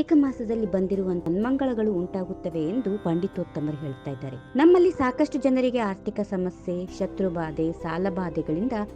ಅಧಿಕ ಮಾಸದಲ್ಲಿ ಬಂದಿರುವ ಮಂಗಳಗಳು ಉಂಟಾಗುತ್ತವೆ ಎಂದು ಪಂಡಿತೋತ್ತಮರು ಹೇಳ್ತಾ ಇದ್ದಾರೆ. ನಮ್ಮಲ್ಲಿ ಸಾಕಷ್ಟು ಜನರಿಗೆ ಆರ್ಥಿಕ ಸಮಸ್ಯೆ ಶತ್ರು ಬಾಧೆ ಸಾಲ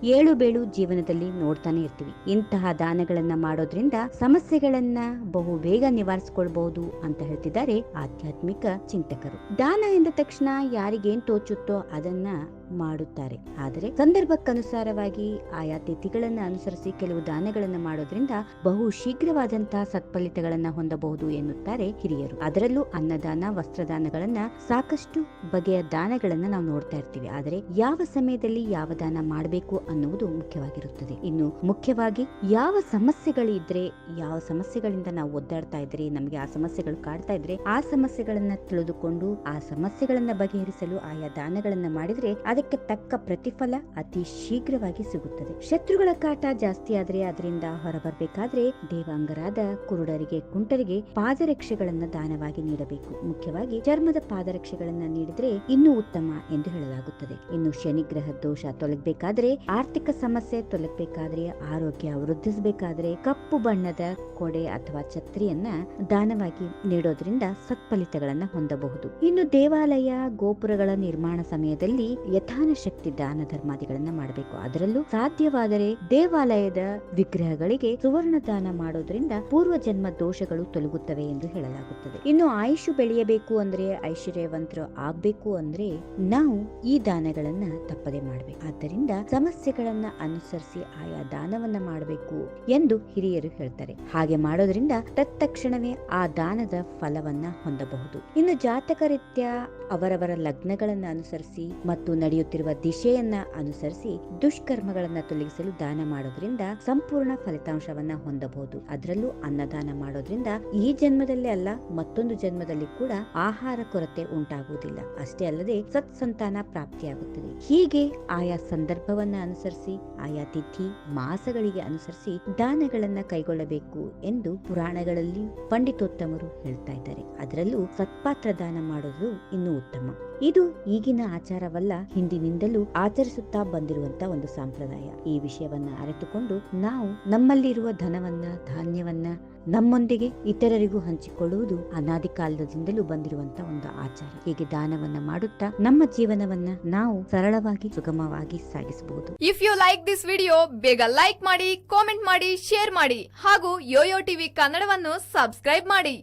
ಏಳು ಬೇಳು ಜೀವನದಲ್ಲಿ ನೋಡ್ತಾನೆ ಇರ್ತೀವಿ. ಇಂತಹ ದಾನಗಳನ್ನ ಮಾಡೋದ್ರಿಂದ ಸಮಸ್ಯೆಗಳನ್ನ ಬಹು ಬೇಗ ನಿವಾರಿಸಿಕೊಳ್ಬಹುದು ಅಂತ ಹೇಳ್ತಿದ್ದಾರೆ ಆಧ್ಯಾತ್ಮಿಕ ಚಿಂತಕರು. ದಾನ ಎಂದ ತಕ್ಷಣ ಯಾರಿಗೇನ್ ತೋಚುತ್ತೋ ಅದನ್ನ ಮಾಡುತ್ತಾರೆ. ಆದರೆ ಸಂದರ್ಭಕ್ಕನುಸಾರವಾಗಿ ಆಯಾ ತಿಥಿಗಳನ್ನ ಅನುಸರಿಸಿ ಕೆಲವು ದಾನಗಳನ್ನು ಮಾಡೋದ್ರಿಂದ ಬಹು ಶೀಘ್ರವಾದಂತಹ ಸತ್ಫಲಿತಗಳನ್ನು ಹೊಂದಬಹುದು ಎನ್ನುತ್ತಾರೆ ಹಿರಿಯರು. ಅದರಲ್ಲೂ ಅನ್ನದಾನ, ವಸ್ತ್ರದಾನಗಳನ್ನ ಸಾಕಷ್ಟು ಬಗೆಯ ದಾನಗಳನ್ನು ನಾವು ನೋಡ್ತಾ ಇರ್ತೀವಿ. ಆದರೆ ಯಾವ ಸಮಯದಲ್ಲಿ ಯಾವ ದಾನ ಮಾಡಬೇಕು ಅನ್ನುವುದು ಮುಖ್ಯವಾಗಿರುತ್ತದೆ. ಇನ್ನು ಮುಖ್ಯವಾಗಿ ಯಾವ ಸಮಸ್ಯೆಗಳಿದ್ರೆ, ಯಾವ ಸಮಸ್ಯೆಗಳಿಂದ ನಾವು ಒದ್ದಾಡ್ತಾ ಇದ್ರೆ, ನಮಗೆ ಆ ಸಮಸ್ಯೆಗಳು ಕಾಡ್ತಾ ಇದ್ರೆ, ಆ ಸಮಸ್ಯೆಗಳನ್ನ ತಿಳಿದುಕೊಂಡು ಆ ಸಮಸ್ಯೆಗಳನ್ನ ಬಗೆಹರಿಸಲು ಆಯಾ ದಾನಗಳನ್ನ ಮಾಡಿದ್ರೆ ಅದಕ್ಕೆ ತಕ್ಕ ಪ್ರತಿಫಲ ಅತಿ ಶೀಘ್ರವಾಗಿ ಸಿಗುತ್ತದೆ. ಶತ್ರುಗಳ ಕಾಟ ಜಾಸ್ತಿ ಆದರೆ ಅದರಿಂದ ಹೊರಬರಬೇಕಾದ್ರೆ ದೇವಾಂಗರಾದ ಕುರುಡರಿಗೆ, ಕುಂಟರಿಗೆ ಪಾದರಕ್ಷೆಗಳನ್ನ ದಾನವಾಗಿ ನೀಡಬೇಕು. ಮುಖ್ಯವಾಗಿ ಚರ್ಮದ ಪಾದರಕ್ಷೆಗಳನ್ನ ನೀಡಿದ್ರೆ ಇನ್ನೂ ಉತ್ತಮ ಎಂದು ಹೇಳಲಾಗುತ್ತದೆ. ಇನ್ನು ಶನಿಗ್ರಹ ದೋಷ ತೊಲಗಬೇಕಾದ್ರೆ, ಆರ್ಥಿಕ ಸಮಸ್ಯೆ ತೊಲಗಬೇಕಾದ್ರೆ, ಆರೋಗ್ಯ ವೃದ್ಧಿಸಬೇಕಾದ್ರೆ ಕಪ್ಪು ಬಣ್ಣದ ಕೊಡೆ ಅಥವಾ ಛತ್ರಿಯನ್ನ ದಾನವಾಗಿ ನೀಡೋದ್ರಿಂದ ಸತ್ಫಲಿತಗಳನ್ನ ಹೊಂದಬಹುದು. ಇನ್ನು ದೇವಾಲಯ, ಗೋಪುರಗಳ ನಿರ್ಮಾಣ ಸಮಯದಲ್ಲಿ ಯಥಾನ ಶಕ್ತಿ ದಾನ ಧರ್ಮಾದಿಗಳನ್ನ ಮಾಡಬೇಕು. ಅದರಲ್ಲೂ ಸಾಧ್ಯವಾದರೆ ದೇವಾಲಯದ ವಿಗ್ರಹಗಳಿಗೆ ಸುವರ್ಣ ದಾನ ಮಾಡೋದ್ರಿಂದ ಪೂರ್ವ ಜನ್ಮ ದೋಷಗಳು ತೊಲಗುತ್ತವೆ ಎಂದು ಹೇಳಲಾಗುತ್ತದೆ. ಇನ್ನು ಆಯುಷು ಬೆಳೆಯಬೇಕು ಅಂದ್ರೆ ಐಶ್ವರ್ಯವಂತರು ಆಗ್ಬೇಕು ಅಂದ್ರೆ ನಾವು ಈ ದಾನಗಳನ್ನ ತಪ್ಪದೆ ಮಾಡಬೇಕು. ಆದ್ದರಿಂದ ಸಮಸ್ಯೆಗಳನ್ನ ಅನುಸರಿಸಿ ಆಯಾ ದಾನವನ್ನ ಮಾಡಬೇಕು ಎಂದು ಹಿರಿಯರು ಹೇಳ್ತಾರೆ. ಹಾಗೆ ಮಾಡೋದ್ರಿಂದ ತತ್ಕ್ಷಣವೇ ಆ ದಾನದ ಫಲವನ್ನ ಹೊಂದಬಹುದು. ಇನ್ನು ಜಾತಕ ರೀತ್ಯ ಅವರವರ ಲಗ್ನಗಳನ್ನ ಅನುಸರಿಸಿ ಮತ್ತು ನಡೆಯುತ್ತಿರುವ ದಿಶೆಯನ್ನ ಅನುಸರಿಸಿ ದುಷ್ಕರ್ಮಗಳನ್ನ ತೊಲಗಿಸಲು ದಾನ ಮಾಡೋದ್ರಿಂದ ಸಂಪೂರ್ಣ ಫಲಿತಾಂಶವನ್ನ ಹೊಂದಬಹುದು. ಅದರಲ್ಲೂ ಅನ್ನದಾನ ಮಾಡೋದ್ರಿಂದ ಈ ಜನ್ಮದಲ್ಲೇ ಅಲ್ಲ, ಮತ್ತೊಂದು ಜನ್ಮದಲ್ಲಿ ಕೂಡ ಆಹಾರ ಕೊರತೆ ಉಂಟಾಗುವುದಿಲ್ಲ. ಅಷ್ಟೇ ಅಲ್ಲದೆ ಸತ್ಸಂತಾನ ಪ್ರಾಪ್ತಿಯಾಗುತ್ತದೆ. ಹೀಗೆ ಆಯಾ ಸಂದರ್ಭವನ್ನ ಅನುಸರಿಸಿ, ಆಯಾ ತಿಥಿ, ಮಾಸಗಳಿಗೆ ಅನುಸರಿಸಿ ದಾನಗಳನ್ನ ಕೈಗೊಳ್ಳಬೇಕು ಎಂದು ಪುರಾಣಗಳಲ್ಲಿ ಪಂಡಿತೋತ್ತಮರು ಹೇಳ್ತಾ ಇದ್ದಾರೆ. ಅದರಲ್ಲೂ ಸತ್ಪಾತ್ರ ದಾನ ಮಾಡೋದು ಇನ್ನೂ ಉತ್ತಮ. ಇದು ಈಗಿನ ಆಚಾರವಲ್ಲ ಹಿಂದಿನಿಂದಲೂ ಆಚರಿಸುತ್ತಾ ಬಂದಿರುವಂತ ಒಂದು ಸಂಪ್ರದಾಯ. ಈ ವಿಷಯವನ್ನ ಅರಿತುಕೊಂಡು ನಾವು ನಮ್ಮಲ್ಲಿರುವ ಧನವನ್ನ, ಧಾನ್ಯವನ್ನ ನಮ್ಮೊಂದಿಗೆ ಇತರರಿಗೂ ಹಂಚಿಕೊಳ್ಳುವುದು ಅನಾದಿ ಕಾಲದಿಂದಲೂ ಬಂದಿರುವಂತ ಒಂದು ಆಚಾರ. ಹೀಗೆ ದಾನವನ್ನ ಮಾಡುತ್ತಾ ನಮ್ಮ ಜೀವನವನ್ನ ನಾವು ಸರಳವಾಗಿ, ಸುಗಮವಾಗಿ ಸಾಗಿಸಬಹುದು. If you like this video ಬೇಗ ಲೈಕ್ ಮಾಡಿ ಕಾಮೆಂಟ್ ಮಾಡಿ ಶೇರ್ ಮಾಡಿ ಹಾಗೂ ಯೋಯೋ ಟಿವಿ ಕನ್ನಡವನ್ನು ಸಬ್ಸ್ಕ್ರೈಬ್ ಮಾಡಿ.